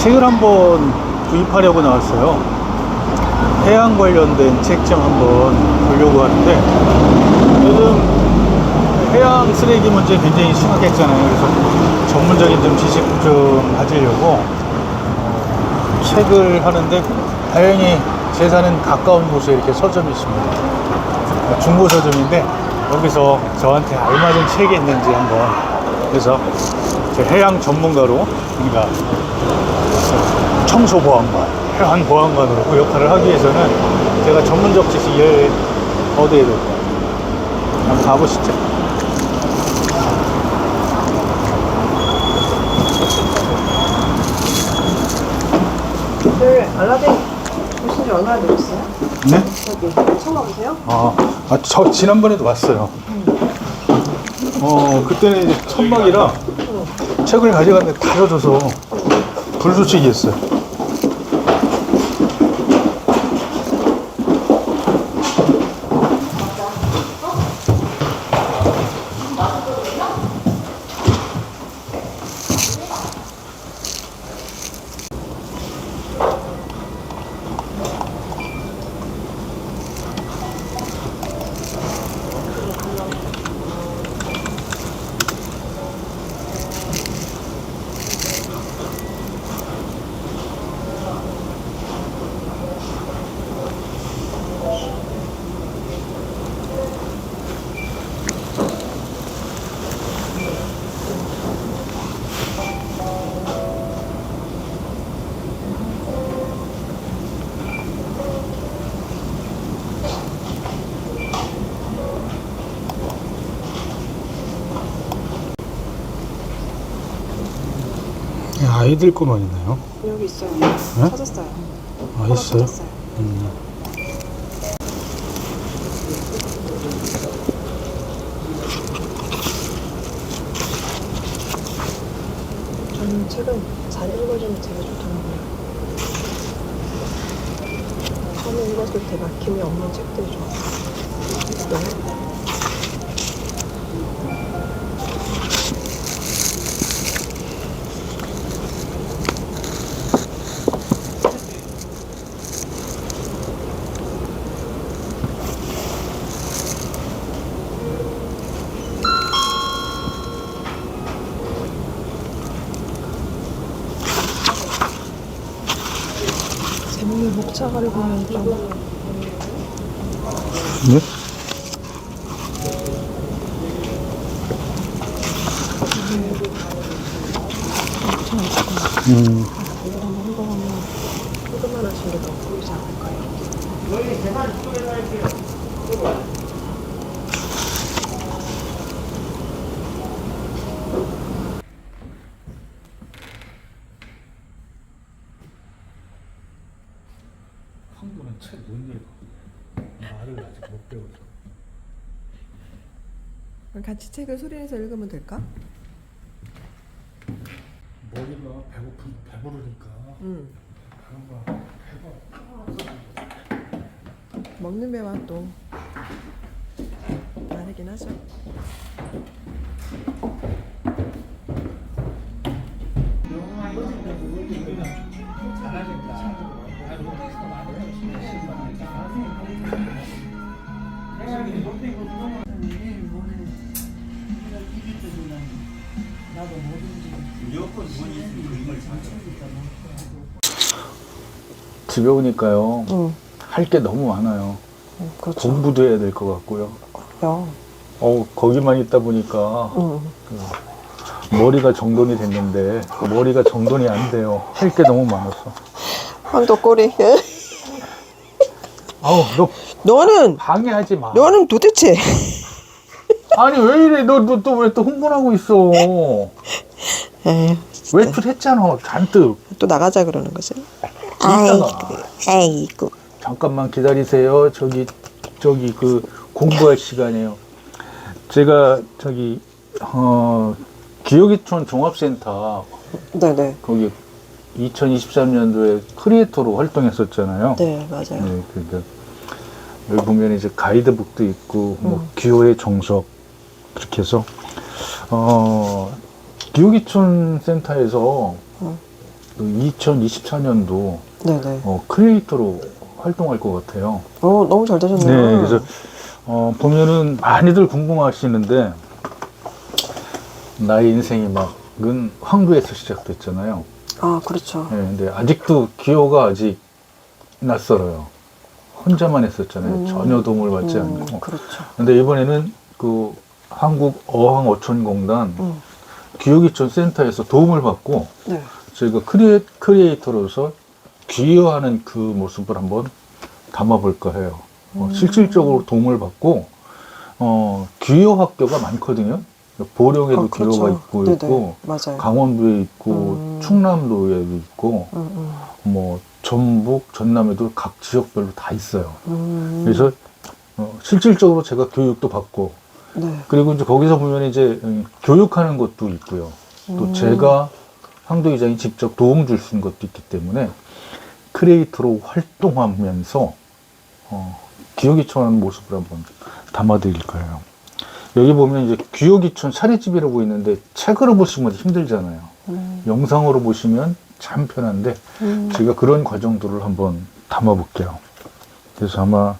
책을 한번 구입하려고 나왔어요. 해양 관련된 책 좀 한번 보려고 하는데 요즘 해양 쓰레기 문제 굉장히 심각했잖아요. 그래서 전문적인 좀 지식 좀 가지려고 어, 책을 하는데 다행히 제 사는 가까운 곳에 이렇게 서점이 있습니다. 어, 중고 서점인데 여기서 저한테 알맞은 책이 있는지 한번 그래서 제 해양 전문가로 그러니까 청소보안관, 해안보안관으로 그 역할을 하기 위해서는 제가 전문적 지식을 얻어야 될것 같아요. 한번 가보시죠. 그 알라딘 보신 지 얼마나 되셨어요? 네? 저기 처음 와보세요? 아, 아, 저 지난번에도 왔어요. 어, 그때는 이제 천막이라 책을 가져갔는데 다 젖어서 불규칙이 했어요. 아이들 것만 있나요? 여기 있어요. 네? 찾았어요. 아, 있어요? 찾았어요. 음. 저는 책은 잘 읽어주면 되게 좋더라고요. 처음에 읽었을 때 막힘이 없는 책들이 좋아요. 네. 재 목차가를 보면 좀 네? 음. 조금만 하신 게더 보이지 않을까요? 한국은 책 못 읽어. 말을 아직 못 배워서. 그럼 같이 책을 소리내서 읽으면 될까? 머리가 배고픈 배부르니까 응. 그런 거 해봐. 먹는 배와 또 다르긴 하죠. 집에 오니까요. 응. 할 게 너무 많아요. 그렇죠. 공부도 해야 될 것 같고요. 야. 어 거기만 있다 보니까 응. 머리가 정돈이 됐는데 머리가 정돈이 안 돼요. 할 게 너무 많았어. 황도 꼬리. 아우 너 너는 방해하지 마. 너는 도대체 아니 왜 이래? 너 너 또 왜 또 흥분하고 있어? 에휴, 외출 했잖아 잔뜩. 또 나가자 그러는 거지. 이따가 아이고. 잠깐만 기다리세요. 저기 저기 그 공부할 시간이에요. 제가 저기 어 기억이촌 종합센터 네네. 거기 2023년도에 크리에이터로 활동했었잖아요. 네 맞아요. 네, 그러니까 여기 보면 이제 가이드북도 있고 뭐 음. 기호의 정석 그렇게 해서 어 기호기촌 센터에서 음. 2024년도 네네. 어, 크리에이터로 활동할 것 같아요. 어, 너무 잘 되셨네요. 네, 그래서 어, 보면은 많이들 궁금하시는데 나의 인생이 막은 황도에서 시작됐잖아요. 아, 그렇죠. 네, 근데 아직도 기호가 아직 낯설어요. 혼자만 했었잖아요. 음. 전혀 도움을 받지 음, 않고. 그렇죠. 근데 이번에는 그 한국 어항어촌공단 음, 기후기촌 센터에서 도움을 받고 네. 저희가 크리에, 크리에이터로서 귀여워하는 그 모습을 한번 담아볼까 해요. 어, 음. 실질적으로 도움을 받고 어, 귀여 학교가 많거든요. 보령에도 아, 그렇죠. 귀여가 있고 네네. 있고 맞아요. 강원도에 있고 음. 충남도에도 있고 음, 음, 뭐 전북 전남에도 각 지역별로 다 있어요. 음. 그래서 어, 실질적으로 제가 교육도 받고 네. 그리고 이제 거기서 보면 이제 음, 교육하는 것도 있고요. 또 음. 제가 황도 이장이 직접 도움 줄 수 있는 것도 있기 때문에 크리에이터로 활동하면서 어, 기억이천하는 모습을 한번 담아드릴 거예요. 여기 보면 이제 기억이천 차례집이라고 있는데 책으로 보시면 힘들잖아요. 음, 영상으로 보시면 참 편한데 음. 제가 그런 과정들을 한번 담아볼게요. 그래서 아마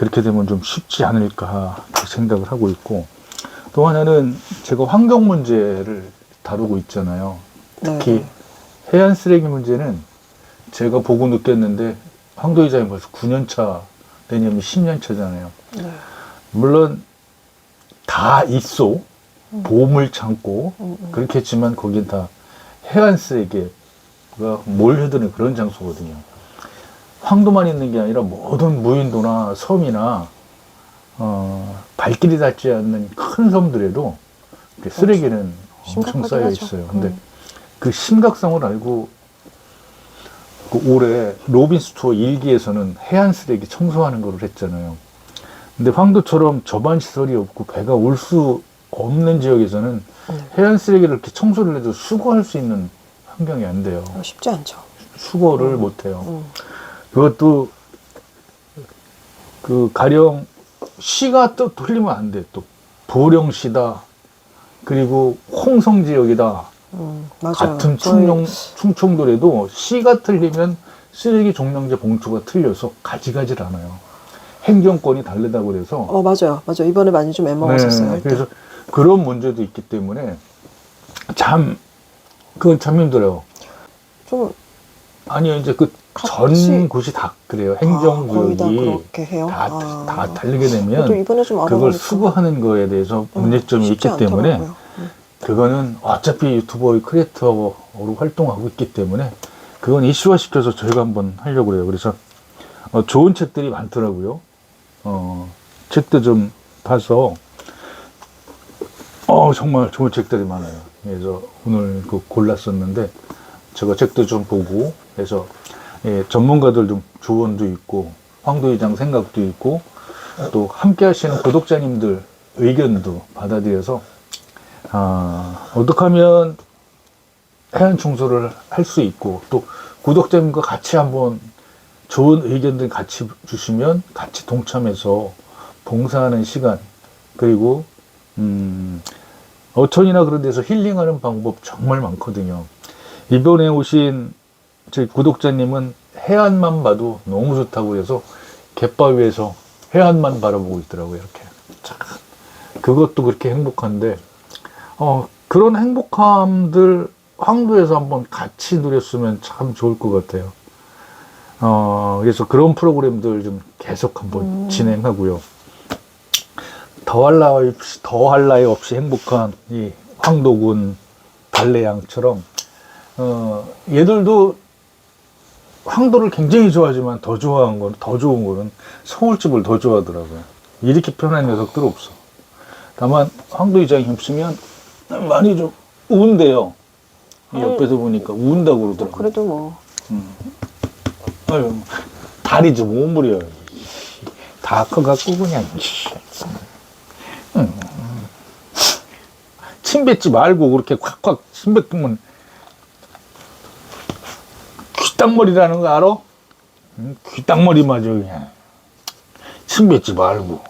그렇게 되면 좀 쉽지 않을까 생각을 하고 있고 또 하나는 제가 환경 문제를 다루고 있잖아요. 특히 네. 해안 쓰레기 문제는 제가 보고 느꼈는데 황도이장이 벌써 9년 차 내년이 10년 차잖아요. 네. 물론 다 있어 음. 보물 창고 음, 음. 그렇겠지만 거긴 다 해안 쓰레기가 몰려드는 그런 장소거든요. 황도만 있는 게 아니라 모든 무인도나 섬이나 어, 발길이 닿지 않는 큰 섬들에도 쓰레기는 엄청 쌓여 하죠. 있어요. 근데 음. 그 심각성을 알고 그 올해 로빈스 투어 일기에서는 해안 쓰레기 청소하는 거를 했잖아요. 근데 황도처럼 저반 시설이 없고 배가 올 수 없는 지역에서는 네. 해안 쓰레기를 이렇게 청소를 해도 수거할 수 있는 환경이 안 돼요. 어, 쉽지 않죠. 수거를 못 해요. 음. 그것도 그 가령 시가 또 틀리면 안 돼. 또 보령시다. 그리고 홍성 지역이다. 음. 같은 저희- 충청, 충청도에도 시가 틀리면 쓰레기 종량제 봉투가 틀려서 가지가지를 않아요. 행정권이 다르다고 그래서. 어, 맞아요. 맞아요. 이번에 많이 좀 애먹었었어요. 네, 그래서 그런 문제도 있기 때문에 참, 그건 참 힘들어요. 좀 아니요, 이제 그 전 곳이 다 그래요. 아, 다 행정구역이 그렇게 해요. 다, 아. 다 다르게 되면 그걸 수거하는 거에 대해서 음, 문제점이 쉽지 있기 때문에 않더라고요. 음. 그거는 어차피 유튜버의 크리에이터로 활동하고 있기 때문에 그건 이슈화 시켜서 저희가 한번 하려고 그래요. 그래서 어, 좋은 책들이 많더라고요. 어, 책도 좀 봐서 어, 정말 좋은 책들이 많아요. 그래서 오늘 그 골랐었는데 제가 책도 좀 보고 해서 예, 전문가들 좀 조언도 있고 황도이장 생각도 있고 또 함께 하시는 구독자님들 의견도 받아들여서 아, 어떻게 하면 해안 청소를 할 수 있고 또 구독자님과 같이 한번 좋은 의견들 같이 주시면 같이 동참해서 봉사하는 시간 그리고 음, 어촌이나 그런 데서 힐링하는 방법 정말 많거든요. 이번에 오신 제 구독자님은 해안만 봐도 너무 좋다고 해서 갯바위에서 해안만 바라보고 있더라고요. 이렇게. 참, 그것도 그렇게 행복한데 어, 그런 행복함들 황도에서 한번 같이 누렸으면 참 좋을 것 같아요. 어, 그래서 그런 프로그램들 좀 계속 한번 음. 진행하고요. 더할 나위 없이, 더할 나위 없이 행복한 이 황도군 달래양처럼, 어, 얘들도 황도를 굉장히 좋아하지만 더 좋아한 건, 더 좋은 거는 서울집을 더 좋아하더라고요. 이렇게 편한 녀석들 없어. 다만, 황도 이장이 없으면 많이 좀 우운대요. 이 옆에서 보니까 우운다고 그러더라고요. 그래도 뭐 아유, 다리 좀 오므려. 다 커갖고 그냥. 음. 침 뱉지 말고 그렇게 콱콱 침 뱉으면 귀딱머리라는 거 알아? 응? 귀딱머리 맞아 그냥. 침 뱉지 말고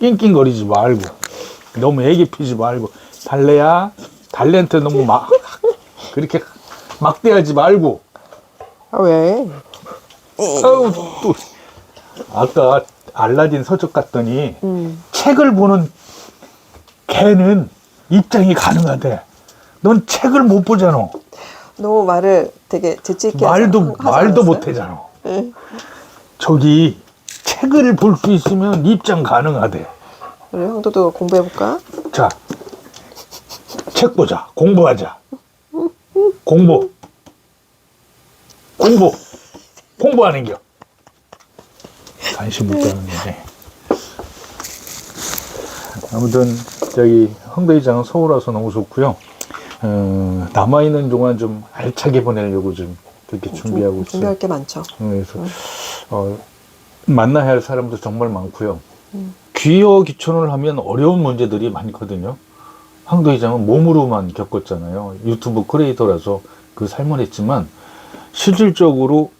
낑낑거리지 말고 너무 애기 피지 말고 달래야 달래한테 너무 막 그렇게 막대하지 말고 아, 왜? 아우 또 아까 알라딘 서적 갔더니 음. 책을 보는 개는 입장이 가능하대. 넌 책을 못 보잖아. 너무 말을 되게 재치 있게 말도 하지 말도 않았어요? 못 하잖아. 네. 저기 책을 볼 수 있으면 입장 가능하대. 그래, 형도도 공부해 볼까? 자, 책 보자. 공부하자. 공부. 공부. 공부하는 겨. 관심 못 가는 거지. 아무튼 저기 황대이장은 서울 와서 너무 좋고요. 어, 남아 있는 동안 좀 알차게 보내려고 좀 그렇게 준비하고 있어요. 준비할 게 많죠. 그래서 어, 만나야 할 사람도 정말 많고요. 귀여 기촌을 하면 어려운 문제들이 많거든요. 황도 회장은 몸으로만 겪었잖아요. 유튜브 크리에이터라서 그 삶을 했지만 실질적으로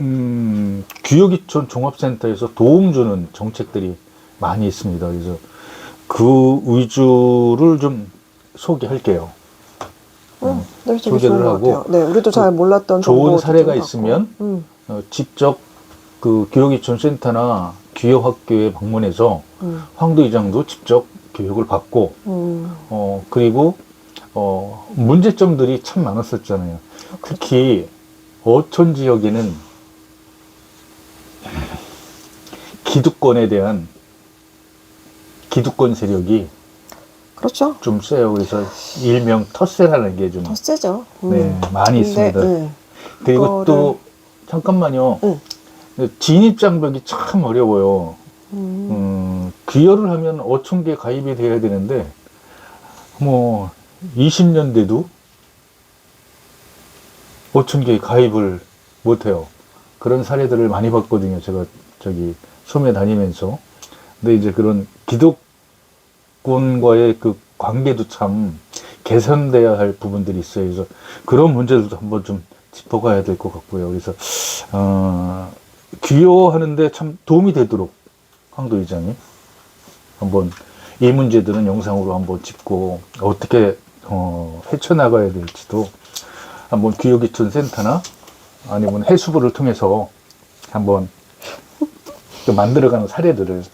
음, 귀여기촌 종합센터에서 도움 주는 정책들이 많이 있습니다. 그래서 그 위주를 좀 소개할게요. 응, 네, 소개를 좋은 것 하고 같아요. 네, 우리도 잘 몰랐던 좋은 사례가 좀 있으면. 음, 어, 직접 그 귀여기촌 센터나 귀여학교에 방문해서 음, 황도 이장도 직접 교육을 받고 음. 어 그리고 어 문제점들이 참 많았었잖아요. 특히 어촌 지역에는 기득권에 대한 기득권 세력이 그렇죠. 좀 세요. 그래서 일명 텃세라는 게 좀 더 세죠. 음. 네, 많이 있습니다. 네. 그리고 또 잠깐만요. 응. 진입 장벽이 참 어려워요. 음. 음, 귀여를 하면 어촌계 가입이 돼야 되는데, 뭐, 20년 돼도 어촌계에 가입을 못해요. 그런 사례들을 많이 봤거든요. 제가 저기 소매 다니면서. 근데 이제 그런 기독 권과의 그 관계도 참 개선돼야 할 부분들이 있어요. 그래서 그런 문제들도 한번 좀 짚어가야 될 것 같고요. 그래서, 어, 귀여워하는데 참 도움이 되도록 황도 의장이 한번 이 문제들은 영상으로 한번 짚고 어떻게 어, 헤쳐나가야 될지도 한번 귀요기촌 센터나 아니면 해수부를 통해서 한번 또 만들어가는 사례들을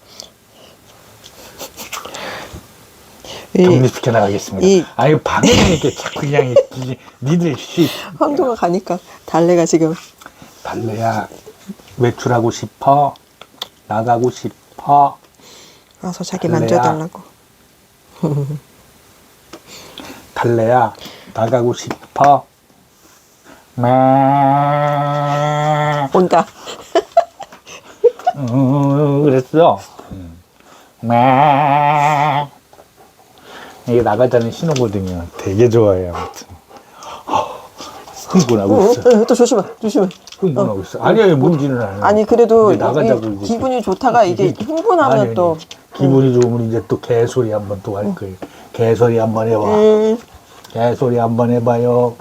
정리시켜 나가겠습니다. 이- 아니 방해는 이렇게 자꾸 그냥 이- 이- 니들 씨 황도가 가니까 달래가 지금 달래야 외출하고 싶어 나가고 싶어 와서 자기 달래야. 만져달라고. 달래야 나가고 싶어 마 온다. 음, 그랬어 음. 마 이게 나가자는 신호거든요. 되게 좋아해요 아무튼. 어, 흥분하고 있어 어, 어, 또 조심해, 조심해. 흥분하고 있어 아니야 문제는 아니야? 아니 그래도 나가자고 이- 이제 기분이 좋다가 이게 이게- 흥분하면 아니, 아니, 또 기분이 좋으면 이제 또 개소리 한번 또 할 거예요. 개소리 한번 해봐. 음, 개소리 한번 해봐요